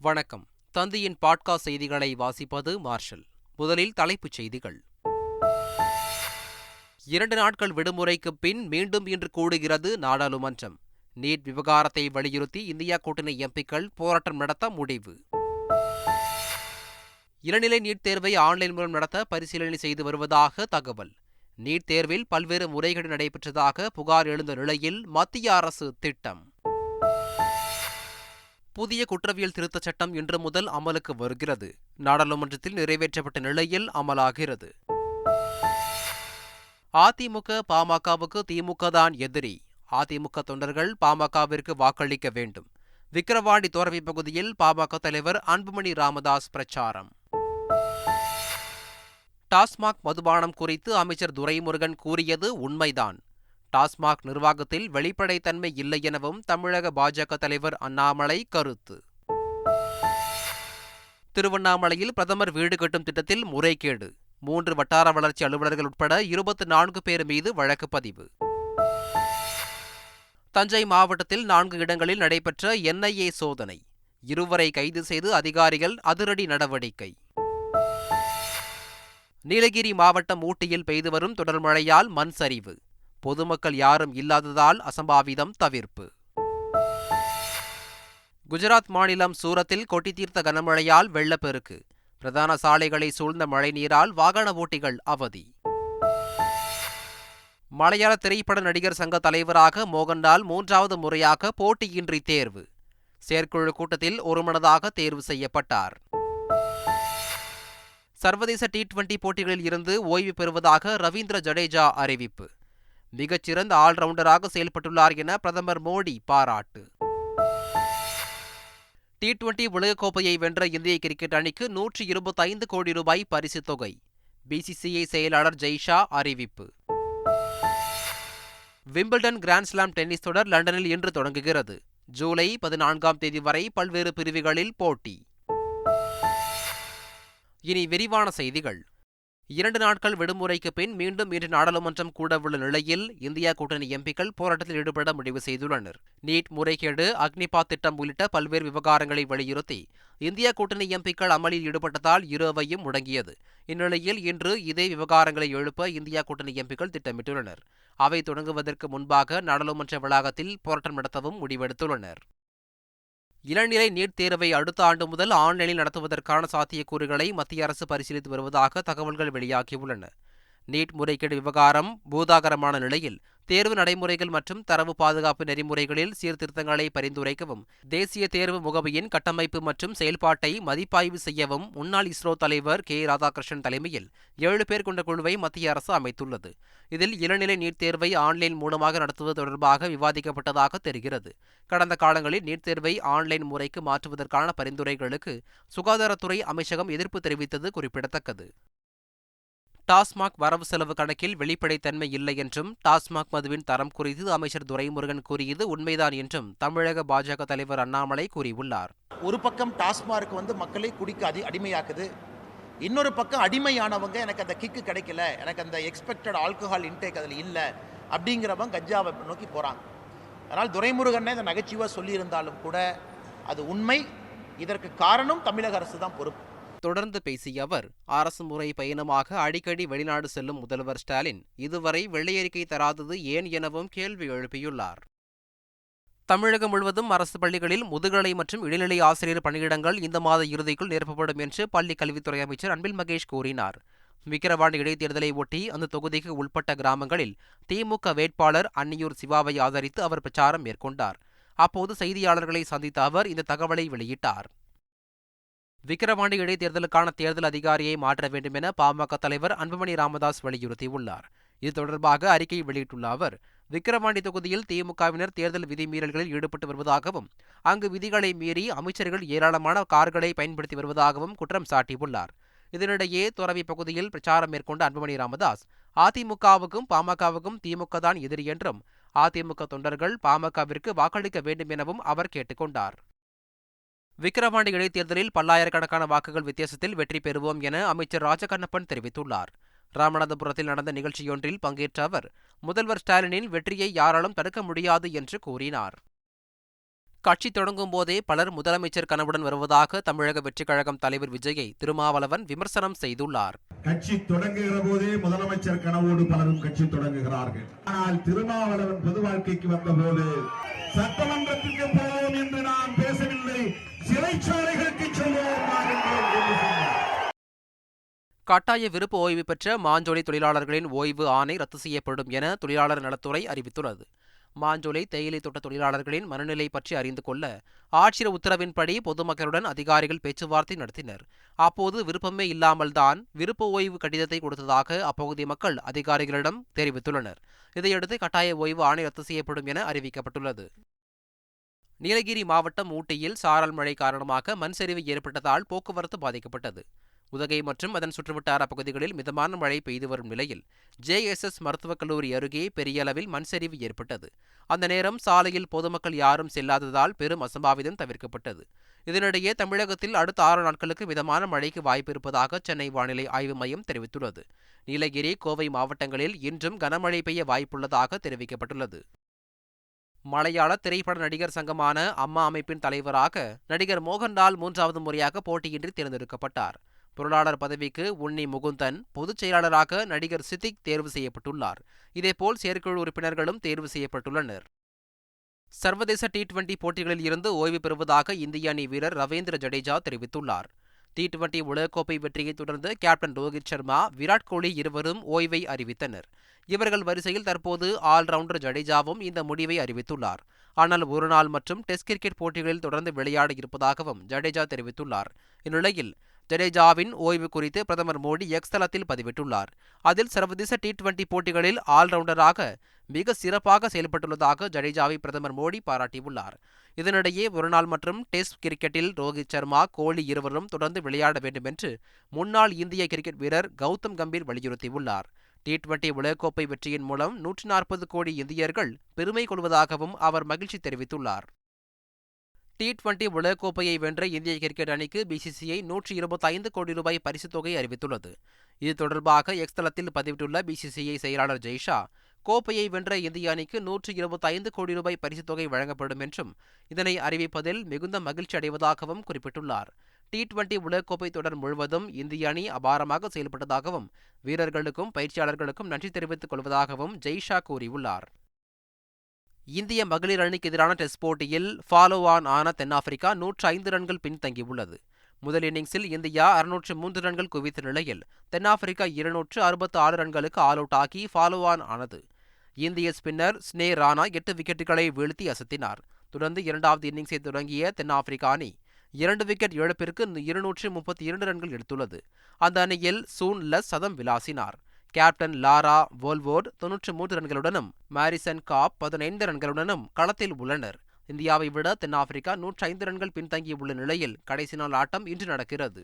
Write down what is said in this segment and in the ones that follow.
வணக்கம். தந்தியின் பாட்காஸ்ட் செய்திகளை வாசிப்பது மார்ஷல். முதலில் தலைப்புச் செய்திகள். இரண்டு நாட்கள் விடுமுறைக்கு பின் மீண்டும் இன்று கூடுகிறது நாடாளுமன்றம். நீட் விவகாரத்தை வலியுறுத்தி இந்தியா கூட்டணி எம்பிக்கள் போராட்டம் நடத்த முடிவு. இளநிலை நீட் தேர்வை ஆன்லைன் மூலம் நடத்த பரிசீலனை செய்து வருவதாக தகவல். நீட் தேர்வில் பல்வேறு முறைகேடு நடைபெற்றதாக புகார் எழுந்த நிலையில் மத்திய அரசு திட்டம். புதிய குற்றவியல் திருத்தச் சட்டம் இன்று முதல் அமலுக்கு வருகிறது. நாடாளுமன்றத்தில் நிறைவேற்றப்பட்ட நிலையில் அமலாகிறது. அதிமுக பாமகவுக்கு திமுக தான் எதிரி. அதிமுக தொண்டர்கள் பாமகவிற்கு வாக்களிக்க வேண்டும். விக்கிரவாண்டி தோரவை பகுதியில் பாமக தலைவர் அன்புமணி ராமதாஸ் பிரச்சாரம். டாஸ்மாக் மதுபானம் குறித்து அமைச்சர் துரைமுருகன் கூறியது உண்மைதான். டாஸ்மாக் நிர்வாகத்தில் வெளிப்படைத்தன்மை இல்லை எனவும் தமிழக பாஜக தலைவர் அண்ணாமலை கருத்து. திருவண்ணாமலையில் பிரதமர் வீடு கட்டும் திட்டத்தில் முறைகேடு. மூன்று வட்டார வளர்ச்சி அலுவலர்கள் உட்பட இருபத்தி நான்கு பேர் மீது வழக்கு பதிவு. தஞ்சை மாவட்டத்தில் நான்கு இடங்களில் நடைபெற்ற என்ஐஏ சோதனை. இருவரை கைது செய்து அதிகாரிகள் அதிரடி நடவடிக்கை. நீலகிரி மாவட்டம் ஊட்டியில் பெய்து வரும் தொடர் மழையால் மண் சரிவு. பொதுமக்கள் யாரும் இல்லாததால் அசம்பாவிதம் தவிர்ப்பு. குஜராத் மாநிலம் சூரத்தில் கொட்டி தீர்த்த கனமழையால் வெள்ளப்பெருக்கு. பிரதான சாலைகளை சூழ்ந்த மழைநீரால் வாகன ஓட்டிகள் அவதி. மலையாள திரைப்பட நடிகர் சங்க தலைவராக மோகன்லால் மூன்றாவது முறையாக போட்டியின்றி தேர்வு. செயற்குழு கூட்டத்தில் ஒருமனதாக தேர்வு செய்யப்பட்டார். சர்வதேச டி டுவெண்டி போட்டிகளில் இருந்து ஓய்வு பெறுவதாக ரவீந்திர ஜடேஜா அறிவிப்பு. மிகச்சிறந்த ஆல்ரவுண்டராக செயல்பட்டுள்ளார் என பிரதமர் மோடி பாராட்டு. டி டுவெண்டி உலகக்கோப்பையை வென்ற இந்திய கிரிக்கெட் அணிக்கு நூற்றி இருபத்தைந்து கோடி ரூபாய் பரிசு தொகை. பிசிசிஐ செயலாளர் ஜெய்ஷா அறிவிப்பு. விம்பிள்டன் கிராண்ட்ஸ்லாம் டென்னிஸ் தொடர் லண்டனில் இன்று தொடங்குகிறது. ஜூலை பதினான்காம் தேதி வரை பல்வேறு பிரிவுகளில் போட்டி. இனி விரிவான செய்திகள். இரண்டு நாட்கள் விடுமுறைக்கு பின் மீண்டும் இன்று நாடாளுமன்றம் கூடவுள்ள நிலையில் இந்தியா கூட்டணி எம்பிக்கள் போராட்டத்தில் ஈடுபட முடிவு செய்துள்ளனர். நீட் முறைகேடு அக்னிபாத் திட்டம் உள்ளிட்ட பல்வேறு விவகாரங்களை வலியுறுத்தி இந்தியா கூட்டணி எம்பிக்கள் அமளியில் ஈடுபட்டதால் இரு அவையும் முடங்கியது. இந்நிலையில் இன்று இதே விவகாரங்களை எழுப்ப இந்தியா கூட்டணி எம்பிக்கள் திட்டமிட்டுள்ளனர். அவை தொடங்குவதற்கு முன்பாக நாடாளுமன்ற வளாகத்தில் போராட்டம் நடத்தவும் முடிவெடுத்துள்ளனர். இளநிலை நீட் தேர்வை அடுத்த ஆண்டு முதல் ஆன்லைனில் நடத்துவதற்கான சாத்தியக்கூறுகளை மத்திய அரசு பரிசீலித்து வருவதாக தகவல்கள் வெளியாகியுள்ளன. நீட் முறைகேடு விவகாரம் பூதாகரமான நிலையில் தேர்வு நடைமுறைகள் மற்றும் தரவு பாதுகாப்பு நெறிமுறைகளில் சீர்திருத்தங்களை பரிந்துரைக்கவும் தேசிய தேர்வு முகமையின் கட்டமைப்பு மற்றும் செயல்பாட்டை மதிப்பாய்வு செய்யவும் முன்னாள் இஸ்ரோ தலைவர் கே. ராதாகிருஷ்ணன் தலைமையில் ஏழு பேர் கொண்ட குழுவை மத்திய அரசு அமைத்துள்ளது. இதில் இளநிலை நீட் தேர்வை ஆன்லைன் மூலமாக நடத்துவது தொடர்பாக விவாதிக்கப்பட்டதாக தெரிகிறது. கடந்த காலங்களில் நீட் தேர்வை ஆன்லைன் முறைக்கு மாற்றுவதற்கான பரிந்துரைகளுக்கு சுகாதாரத்துறை அமைச்சகம் எதிர்ப்பு தெரிவித்தது குறிப்பிடத்தக்கது. டாஸ்மாக் வரவு செலவு கணக்கில் வெளிப்படைத்தன்மை இல்லை என்றும் டாஸ்மாக் மதுவின் தரம் குறித்து அமைச்சர் துரைமுருகன் கூறியது உண்மைதான் என்றும் தமிழக பாஜக தலைவர் அண்ணாமலை கூறியுள்ளார். ஒரு பக்கம் டாஸ்மாக் வந்து மக்களை குடிக்க அடி அடிமையாக்குது. இன்னொரு பக்கம் அடிமையானவங்க எனக்கு அந்த கிக்கு கிடைக்கல எனக்கு அந்த எக்ஸ்பெக்டட் ஆல்கஹால் இன்டேக் அதில் இல்லை அப்படிங்கிறவங்க கஞ்சாவை நோக்கி போகிறாங்க அதனால் துரைமுருகன் இந்த நகைச்சுவாக சொல்லியிருந்தாலும் கூட அது உண்மை. இதற்கு காரணம் தமிழக அரசு தான் பொறுப்பு. தொடர்ந்து பேசிய அவர் அரசு முறை பயணமாக அடிக்கடி வெளிநாடு செல்லும் முதல்வர் ஸ்டாலின் இதுவரை வெள்ளையறிக்கை தராதது ஏன் எனவும் கேள்வி எழுப்பியுள்ளார். தமிழகம் முழுவதும் அரசு பள்ளிகளில் முதுகலை மற்றும் இடைநிலை ஆசிரியர் பணியிடங்கள் இந்த மாத இறுதிக்குள் நிரப்பப்படும் என்று பள்ளிக் கல்வித்துறை அமைச்சர் அன்பில் மகேஷ் கூறினார். விக்கிரவாண்டி இடைத்தேர்தலை ஒட்டி அந்த தொகுதிக்கு உட்பட்ட கிராமங்களில் திமுக வேட்பாளர் அன்னியூர் சிவாவை ஆதரித்து அவர் பிரச்சாரம் மேற்கொண்டார். அப்போது செய்தியாளர்களை சந்தித்த அவர் இந்த தகவலை வெளியிட்டார். விக்கிரவாண்டி இடைத்தேர்தலுக்கான தேர்தல் அதிகாரியை மாற்ற வேண்டும் என பாமக தலைவர் அன்புமணி ராமதாஸ் வலியுறுத்தியுள்ளார். இது தொடர்பாக அறிக்கை வெளியிட்டுள்ள அவர் விக்கிரவாண்டி தொகுதியில் திமுகவினர் தேர்தல் விதிமீறல்களில் ஈடுபட்டு வருவதாகவும் அங்கு விதிகளை மீறி அமைச்சர்கள் ஏராளமான கார்களை பயன்படுத்தி வருவதாகவும் குற்றம் சாட்டியுள்ளார். இதனிடையே துறவி பகுதியில் பிரச்சாரம் மேற்கொண்ட அன்புமணி ராமதாஸ் அதிமுகவுக்கும் பாமகவுக்கும் திமுக தான் எதிரி என்றும் அதிமுக தொண்டர்கள் பாமகவிற்கு வாக்களிக்க வேண்டும் எனவும் அவர் கேட்டுக்கொண்டார். விக்கிரவாண்டி இடைத்தேர்தலில் பல்லாயிரக்கணக்கான வாக்குகள் வித்தியாசத்தில் வெற்றி பெறுவோம் என அமைச்சர் ராஜகண்ணப்பன் தெரிவித்துள்ளார். ராமநாதபுரத்தில் நடந்த நிகழ்ச்சியொன்றில் பங்கேற்ற அவர் முதல்வர் ஸ்டாலினின் வெற்றியை யாராலும் தடுக்க முடியாது என்று கூறினார். கட்சி தொடங்கும் போதே பலர் முதலமைச்சர் கனவுடன் வருவதாக தமிழக வெற்றிக் கழகம் தலைவர் விஜயை திருமாவளவன் விமர்சனம் செய்துள்ளார். கட்சி தொடங்குகிற போதே முதலமைச்சர் கனவோடு பலரும் கட்சி தொடங்குகிறார்கள். ஆனால் திருமாவளவன் பொது வாழ்க்கைக்கு வந்தபோது சட்டமன்றத்திற்கு போவோம் என்று நான் சிறைச்சாலைகளுக்கு கட்டாய விருப்ப ஓய்வு பெற்ற மாஞ்சோலை தொழிலாளர்களின் ஓய்வு ஆணை ரத்து செய்யப்படும் என தொழிலாளர் நலத்துறை அறிவித்துள்ளது. மாஞ்சோலை தேயிலை தோட்ட தொழிலாளர்களின் மனநிலை பற்றி அறிந்து கொள்ள ஆட்சியர் உத்தரவின்படி பொதுமக்களுடன் அதிகாரிகள் பேச்சுவார்த்தை நடத்தினர். அப்போது விருப்பமே இல்லாமல்தான் விருப்ப ஓய்வு கடிதத்தை கொடுத்ததாக அப்பகுதி மக்கள் அதிகாரிகளிடம் தெரிவித்துள்ளனர். இதையடுத்து கட்டாய ஓய்வு ஆணை ரத்து செய்யப்படும் என அறிவிக்கப்பட்டுள்ளது. நீலகிரி மாவட்டம் ஊட்டியில் சாரல் மழை காரணமாக மண் சரிவு ஏற்பட்டதால் போக்குவரத்து பாதிக்கப்பட்டது. உதகை மற்றும் அதன் சுற்றுவட்டார பகுதிகளில் மிதமான மழை பெய்து வரும் நிலையில் ஜேஎஸ்எஸ் மருத்துவக் கல்லூரி அருகே பெரிய அளவில் மண் சரிவு ஏற்பட்டது. அந்த நேரம் சாலையில் பொதுமக்கள் யாரும் செல்லாததால் பெரும் அசம்பாவிதம் தவிர்க்கப்பட்டது. இதனிடையே தமிழகத்தில் அடுத்த ஆறு நாட்களுக்கு மிதமான மழைக்கு வாய்ப்பு இருப்பதாக சென்னை வானிலை ஆய்வு மையம் தெரிவித்துள்ளது. நீலகிரி கோவை மாவட்டங்களில் இன்றும் கனமழை பெய்ய வாய்ப்புள்ளதாக தெரிவிக்கப்பட்டுள்ளது. மலையாள திரைப்பட நடிகர் சங்கமான அம்மா அமைப்பின் தலைவராக நடிகர் மோகன்லால் மூன்றாவது முறையாக போட்டியின்றி தேர்ந்தெடுக்கப்பட்டார். பொருளாளர் பதவிக்கு உன்னி முகுந்தன் பொதுச் செயலாளராக நடிகர் சித்திக் தேர்வு செய்யப்பட்டுள்ளார். இதேபோல் செயற்குழு உறுப்பினர்களும் தேர்வு செய்யப்பட்டுள்ளனர். சர்வதேச டி டுவெண்டி போட்டிகளில் இருந்து ஓய்வு பெறுவதாக இந்திய அணி வீரர் ரவீந்திர ஜடேஜா தெரிவித்துள்ளார். டி டுவெண்டி உலகக்கோப்பை வெற்றியை தொடர்ந்து கேப்டன் ரோஹித் சர்மா விராட் கோலி இருவரும் ஓய்வை அறிவித்தனர். இவர்கள் வரிசையில் தற்போது ஆல்ரவுண்டர் ஜடேஜாவும் இந்த முடிவை அறிவித்துள்ளார். ஆனால் ஒருநாள் மற்றும் டெஸ்ட் கிரிக்கெட் போட்டிகளில் தொடர்ந்து விளையாட இருப்பதாகவும் ஜடேஜா தெரிவித்துள்ளார். இந்நிலையில் ஜடேஜாவின் ஓய்வு குறித்து பிரதமர் மோடி எக்ஸ் தளத்தில் பதிவிட்டுள்ளார். அதில் சர்வதேச டி டுவெண்டி போட்டிகளில் ஆல்ரவுண்டராக மிக சிறப்பாக செயல்பட்டுள்ளதாக ஜடேஜாவை பிரதமர் மோடி பாராட்டியுள்ளார். இதனிடையே ஒருநாள் மற்றும் டெஸ்ட் கிரிக்கெட்டில் ரோஹித் சர்மா கோலி இருவரும் தொடர்ந்து விளையாட வேண்டும் என்று முன்னாள் இந்திய கிரிக்கெட் வீரர் கௌதம் கம்பீர் வலியுறுத்தியுள்ளார். டி டுவெண்டி உலகக்கோப்பை வெற்றியின் மூலம் நூற்றி நாற்பது கோடி இந்தியர்கள் பெருமை கொள்வதாகவும் அவர் மகிழ்ச்சி தெரிவித்துள்ளார். டி டுவெண்டி உலகக்கோப்பையை வென்ற இந்திய கிரிக்கெட் அணிக்கு பிசிசிஐ நூற்றி இருபத்தைந்து கோடி ரூபாய் பரிசுத் தொகை அறிவித்துள்ளது. இது தொடர்பாக எக்ஸ் தளத்தில் பதிவிட்டுள்ள பிசிசிஐ செயலாளர் ஜெய்ஷா கோப்பையை வென்ற இந்திய அணிக்கு நூற்றி இருபத்தைந்து கோடி ரூபாய் பரிசுத் தொகை வழங்கப்படும் என்றும் இதனை அறிவிப்பதில் மிகுந்த மகிழ்ச்சி அடைவதாகவும் குறிப்பிட்டுள்ளார். டி டுவெண்டி உலகக்கோப்பை தொடர் முழுவதும் இந்திய அணி அபாரமாக செயல்பட்டதாகவும் வீரர்களுக்கும் பயிற்சியாளர்களுக்கும் நன்றி தெரிவித்துக் கொள்வதாகவும் ஜெய்ஷா கூறியுள்ளார். இந்திய மகளிர் அணிக்கு எதிரான டெஸ்ட் போட்டியில் ஃபாலோ ஆன் ஆன தென்னாப்பிரிக்கா நூற்று ஐந்து ரன்கள் பின்தங்கியுள்ளது. முதல் இன்னிங்ஸில் இந்தியா அறுநூற்று மூன்று ரன்கள் குவித்த நிலையில் தென்னாப்பிரிக்கா இருநூற்று அறுபத்து ஆறு ரன்களுக்கு ஆல் அவுட் ஆகி ஃபாலோ ஆன் ஆனது. இந்திய ஸ்பின்னர் ஸ்னே ராணா எட்டு விக்கெட்டுகளை வீழ்த்தி அசத்தினார். தொடர்ந்து இரண்டாவது இன்னிங்ஸை தொடங்கிய தென்னாப்பிரிக்கா அணி இரண்டு விக்கெட் இழப்பிற்கு இருநூற்று முப்பத்தி இரண்டு ரன்கள் எடுத்துள்ளது. அந்த அணியில் சூன் லஸ் சதம் விளாசினார். கேப்டன் லாரா வோல்வோர்ட் தொன்னூற்று மூன்று ரன்களுடனும் மாரிசன் காப் பதினைந்து ரன்களுடனும் களத்தில் உள்ளனர். இந்தியாவை விட தென்னாப்பிரிக்கா நூற்றி ஐந்து ரன்கள் பின்தங்கியுள்ள நிலையில் கடைசி நாள் ஆட்டம் இன்று நடக்கிறது.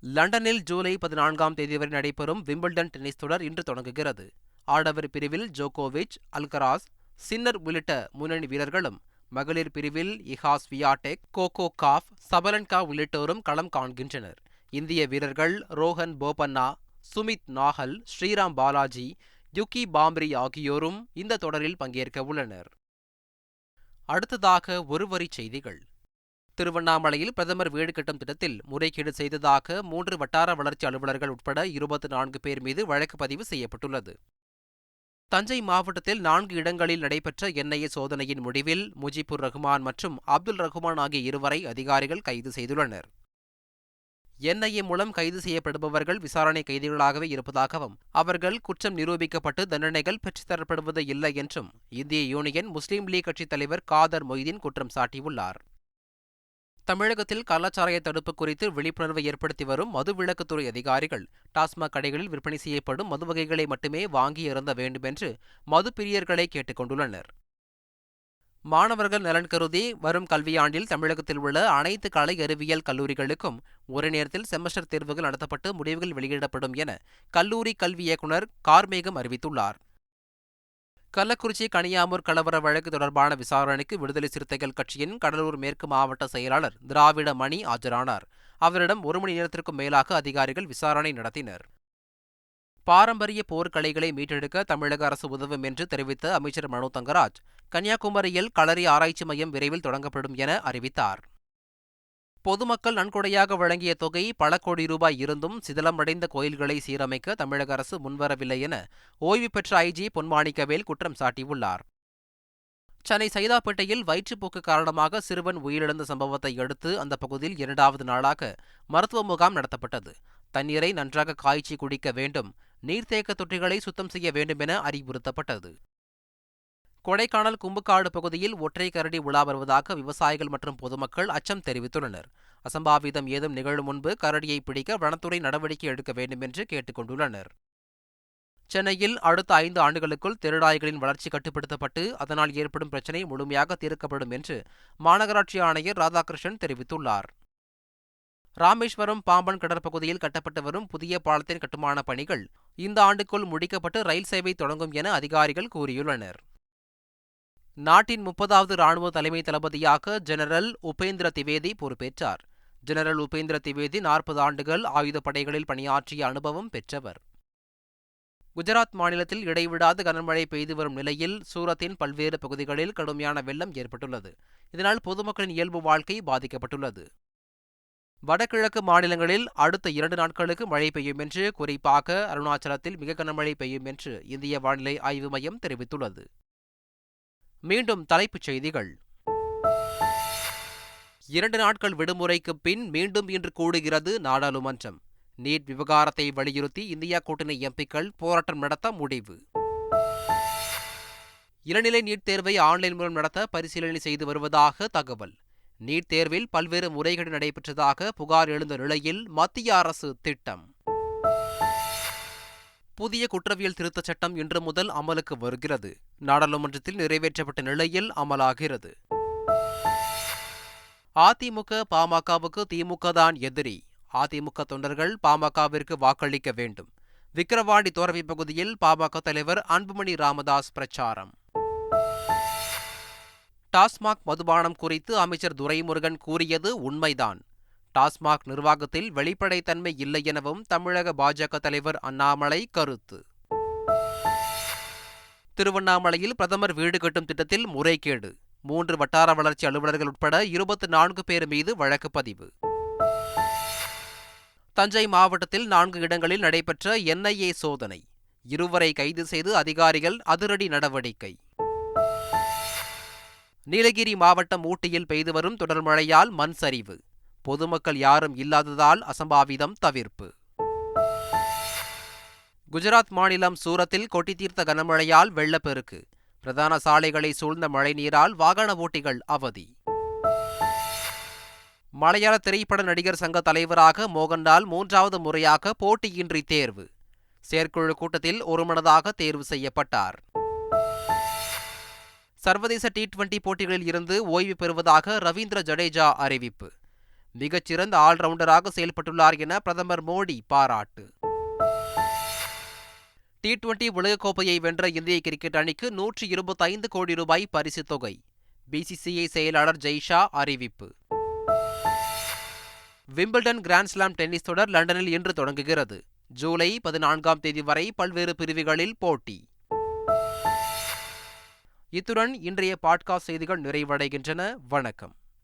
லண்டனில் ஜூலை பதினான்காம் தேதி வரை நடைபெறும் விம்பிள்டன் டென்னிஸ் தொடர் இன்று தொடங்குகிறது. ஆடவர் பிரிவில் ஜோகோவிச் அல்கராஸ் சின்னர் உள்ளிட்ட முன்னணி வீரர்களும் மகளிர் பிரிவில் இஹாஸ் வியாடெக் கோகோ காஃப் சபலன்கா உள்ளிட்டோரும் களம் காண்கின்றனர். இந்திய வீரர்கள் ரோஹன் போபண்ணா சுமித் நாகல் ஸ்ரீராம் பாலாஜி யுகி பாம்ரி ஆகியோரும் இந்த தொடரில் பங்கேற்க உள்ளனர். அடுத்ததாக ஒருவரி செய்திகள். திருவண்ணாமலையில் பிரதமர் வீடு கட்டும் திட்டத்தில் முறைகேடு செய்ததாக மூன்று வட்டார வளர்ச்சி அலுவலர்கள் உட்பட இருபத்தி நான்கு பேர் மீது வழக்கு பதிவு செய்யப்பட்டுள்ளது. தஞ்சை மாவட்டத்தில் நான்கு இடங்களில் நடைபெற்ற என்ஐஏ சோதனையின் முடிவில் முஜிபுர் ரஹ்மான் மற்றும் அப்துல் ரஹ்மான் ஆகிய இருவரை அதிகாரிகள் கைது செய்துள்ளனர். என்ஐஏ மூலம் கைது செய்யப்படுபவர்கள் விசாரணை கைதிகளாகவே இருப்பதாகவும் அவர்கள் குற்றம் நிரூபிக்கப்பட்டு தண்டனைகள் பெற்றுத்தரப்படுவது இல்லை என்றும் இந்திய யூனியன் முஸ்லீம் லீக் கட்சித் தலைவர் காதர் மொய்தீன் குற்றம் சாட்டியுள்ளார். தமிழகத்தில் கள்ளச்சாராய தடுப்பு குறித்து விழிப்புணர்வை ஏற்படுத்தி வரும் மதுவிலக்குத்துறை அதிகாரிகள் டாஸ்மாக் கடைகளில் விற்பனை செய்யப்படும் மது வகைகளை மட்டுமே வாங்கி இறந்த வேண்டும் என்று மது பிரியர்களை கேட்டுக் கொண்டுள்ளனர். மாணவர்கள் நலன் கருதி வரும் கல்வியாண்டில் தமிழகத்தில் உள்ள அனைத்து கலை அறிவியல் கல்லூரிகளுக்கும் ஒரே நேரத்தில் செமஸ்டர் தேர்வுகள் நடத்தப்பட்டு முடிவுகள் வெளியிடப்படும் என கல்லூரி கல்வி இயக்குநர் கார்மேகம் அறிவித்துள்ளார். கள்ளக்குறிச்சி கனியாமூர் கலவர வழக்கு தொடர்பான விசாரணைக்கு விடுதலை சிறுத்தைகள் கட்சியின் கடலூர் மேற்கு மாவட்ட செயலாளர் திராவிட மணி ஆஜரானார். அவரிடம் ஒரு மணி நேரத்திற்கும் மேலாக அதிகாரிகள் விசாரணை நடத்தினர். பாரம்பரிய போர்க்கலைகளை மீட்டெடுக்க தமிழக அரசு உதவும் என்று தெரிவித்த அமைச்சர் மனோ தங்கராஜ் கன்னியாகுமரியில் களரி ஆராய்ச்சி மையம் விரைவில் தொடங்கப்படும் என அறிவித்தார். பொதுமக்கள் நன்கொடையாக வழங்கிய தொகை பல கோடி ரூபாய் இருந்தும் சிதிலமடைந்த கோயில்களை சீரமைக்க தமிழக அரசு முன்வரவில்லை என ஓய்வு பெற்ற ஐஜி பொன்மாணிக்கவேல் குற்றம் சாட்டியுள்ளார். சென்னை சைதாப்பேட்டையில் வயிற்றுப்போக்கு காரணமாக சிறுவன் உயிரிழந்த சம்பவத்தை அடுத்து அந்த பகுதியில் இரண்டாவது நாளாக மருத்துவ முகாம் நடத்தப்பட்டது. தண்ணீரை நன்றாக காய்ச்சி குடிக்க வேண்டும் நீர்த்தேக்க தொட்டிகளை சுத்தம் செய்ய வேண்டும் என அறிவுறுத்தப்பட்டது. கொடைக்கானல் கும்புக்காடு பகுதியில் ஒற்றை கரடி உலா வருவதாக விவசாயிகள் மற்றும் பொதுமக்கள் அச்சம் தெரிவித்துள்ளனர். அசம்பாவிதம் ஏதும் நிகழும் முன்பு கரடியை பிடிக்க வனத்துறை நடவடிக்கை எடுக்க வேண்டும் என்று கேட்டுக் கொண்டுள்ளனர். சென்னையில் அடுத்த ஐந்து ஆண்டுகளுக்குள் திருநாய்களின் வளர்ச்சி கட்டுப்படுத்தப்பட்டு அதனால் ஏற்படும் பிரச்சினை முழுமையாக தீர்க்கப்படும் என்று மாநகராட்சி ஆணையர் ராதாகிருஷ்ணன் தெரிவித்துள்ளார். ராமேஸ்வரம் பாம்பன் கடற்பகுதியில் கட்டப்பட்டு வரும் புதிய பாலத்தின் கட்டுமான பணிகள் இந்த ஆண்டுக்குள் முடிக்கப்பட்டு ரயில் சேவை தொடங்கும் என அதிகாரிகள் கூறியுள்ளனர். நாட்டின் முப்பதாவது ராணுவ தலைமை தளபதியாக ஜெனரல் உபேந்திர திவேதி பொறுப்பேற்றார். ஜெனரல் உபேந்திர திவேதி நாற்பது ஆண்டுகள் ஆயுதப்படைகளில் பணியாற்றிய அனுபவம் பெற்றவர். குஜராத் மாநிலத்தில் இடைவிடாது கனமழை பெய்து வரும் நிலையில் சூரத்தின் பல்வேறு பகுதிகளில் கடுமையான வெள்ளம் ஏற்பட்டுள்ளது. இதனால் பொதுமக்களின் இயல்பு வாழ்க்கை பாதிக்கப்பட்டுள்ளது. வடகிழக்கு மாநிலங்களில் அடுத்த இரண்டு நாட்களுக்கு மழை பெய்யும் என்று குறிப்பாக அருணாச்சலத்தில் மிக கனமழை பெய்யும் என்று இந்திய வானிலை ஆய்வு மையம் தெரிவித்துள்ளது. மீண்டும் தலைப்புச் செய்திகள். இரண்டு நாட்கள் விடுமுறைக்கு பின் மீண்டும் இன்று கூடுகிறது நாடாளுமன்றம். நீட் விவகாரத்தை வலியுறுத்தி இந்தியா கூட்டணி எம்பிக்கள் போராட்டம் நடத்த முடிவு. இளநிலை நீட் தேர்வை ஆன்லைன் மூலம் நடத்த பரிசீலனை செய்து வருவதாக தகவல். நீட் தேர்வில் பல்வேறு முறைகேடு நடைபெற்றதாக புகார் எழுந்த நிலையில் மத்திய அரசு திட்டம். புதிய குற்றவியல் திருத்தச் சட்டம் இன்று முதல் அமலுக்கு வருகிறது. நாடாளுமன்றத்தில் நிறைவேற்றப்பட்ட நிலையில் அமலாகிறது. அதிமுக பாமகவுக்கு திமுக தான் எதிரி. அதிமுக தொண்டர்கள் பாமகவிற்கு வாக்களிக்க வேண்டும். விக்கிரவாண்டி தோரவை பகுதியில் பாமக தலைவர் அன்புமணி ராமதாஸ் பிரச்சாரம். டாஸ்மாக் மதுபானம் குறித்து அமைச்சர் துரைமுருகன் கூறியது உண்மைதான். டாஸ்மாக் நிர்வாகத்தில் வெளிப்படைத்தன்மை இல்லை எனவும் தமிழக பாஜக தலைவர் அண்ணாமலை கருத்து. திருவண்ணாமலையில் பிரதமர் வீடு கட்டும் திட்டத்தில் முறைகேடு. மூன்று வட்டார வளர்ச்சி அலுவலர்கள் உட்பட இருபத்தி நான்கு பேர் மீது வழக்கு பதிவு. தஞ்சை மாவட்டத்தில் நான்கு இடங்களில் நடைபெற்ற என்ஐஏ சோதனை. இருவரை கைது செய்து அதிகாரிகள் அதிரடி நடவடிக்கை. நீலகிரி மாவட்டம் ஊட்டியில் பெய்து வரும் தொடர் மழையால் மண் சரிவு. பொதுமக்கள் யாரும் இல்லாததால் அசம்பாவிதம் தவிர்ப்பு. குஜராத் மாநிலம் சூரத்தில் கொட்டி தீர்த்த கனமழையால் வெள்ளப்பெருக்கு. பிரதான சாலைகளை சூழ்ந்த மழைநீரால் வாகன ஓட்டிகள் அவதி. மலையாள திரைப்பட நடிகர் சங்க தலைவராக மோகன்லால் மூன்றாவது முறையாக போட்டியின்றி தேர்வு. செயற்குழு கூட்டத்தில் ஒருமனதாக தேர்வு செய்யப்பட்டார். சர்வதேச டி டுவெண்டி போட்டிகளில் இருந்து ஓய்வு பெறுவதாக ரவீந்திர ஜடேஜா அறிவிப்பு. மிகச்சிறந்த ஆல்ரவுண்டராக செயல்பட்டுள்ளார் என பிரதமர் மோடி பாராட்டு. டி டுவெண்டி உலகக்கோப்பையை வென்ற இந்திய கிரிக்கெட் அணிக்கு நூற்றி இருபத்தைந்து கோடி ரூபாய் பரிசுத் தொகை. பிசிசிஐ செயலாளர் ஜெய்ஷா அறிவிப்பு. விம்பிள்டன் கிராண்ட்ஸ்லாம் டென்னிஸ் தொடர் லண்டனில் இன்று தொடங்குகிறது. ஜூலை பதினான்காம் தேதி வரை பல்வேறு பிரிவுகளில் போட்டி. இத்துடன் இன்றைய பாட்காஸ்ட் செய்திகள் நிறைவடைகின்றன. வணக்கம்.